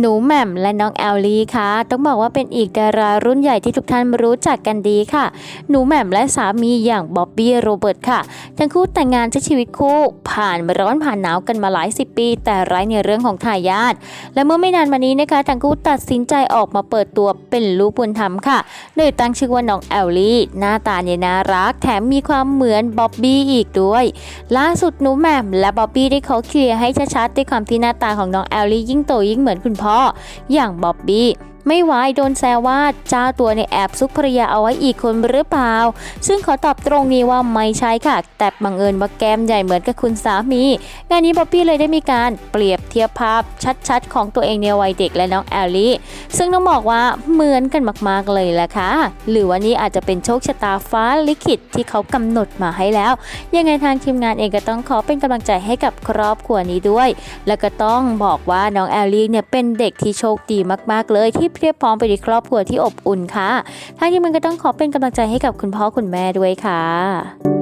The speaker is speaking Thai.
หนูแหม่มและน้องแอลลี่ค่ะ ต้องบอกว่าเป็นอีกดารารุ่นใหญ่ที่ทุกท่านรู้จักกันดีค่ะ หนูแหม่มและสามีอย่างบ๊อบบี้โรเบิร์ตค่ะ ทั้งคู่แต่งงานใช้ชีวิตคู่ผ่านร้อนผ่านหนาวกันมาหลายสิบปี แต่ไร้ในเรื่องของทายาทและเมื่อไม่นานมานี้นะคะทั้งคู่ตัดสินใจออกมาเปิดตัวเป็นลูกบุญธรรมค่ะ โดยตั้งชื่อว่าน้องแอลลี่หน้าตาเนี่ยน่ารัก แถมมีความเหมือนบ๊อบบี้อีกด้วย ล่าสุดหนูแหม่มและบ๊อบบี้ได้เขาเคลียร์ให้ชัดๆด้วยความที่หน้าตาของน้องแอลลี่ยิ่งโตยิ่งเหมือนคุณพ่ออย่างบ๊อบบี้ ไม่ไหวโดนแซวว่าเจ้าตัวในยแอบซุกภรรยาเอาไว้อีกคนหรือเปล่า ซึ่งขอตอบตรงนี้ว่าไม่ใช่ค่ะ แต่บังเอิญว่าแก้มใหญ่เหมือนกับคุณสามี งานนี้บ๊อบบี้เลยได้มีการเปรียบเทียบภาพชัดๆ ของตัวเองในวัยเด็กและน้องแอลลี่ ซึ่งต้องบอกว่าเหมือนกันมากๆเลยแหละค่ะ หรือว่านี่อาจจะเป็นโชคชะตาฟ้าลิขิตที่เขากำหนดมาให้แล้ว ยังไงทางทีมงานเองก็ต้องขอเป็นกำลังใจให้กับครอบครัวนี้ด้วย แล้วก็ต้องบอกว่าน้องแอลลี่เนี่ยเป็นเด็กที่โชคดีมากๆเลยที่เพียบพร้อมไปด้วยครอบครัวที่อบอุ่นค่ะทางทีมงานก็ต้องขอเป็นกำลังใจให้กับคุณพ่อคุณแม่ด้วยค่ะ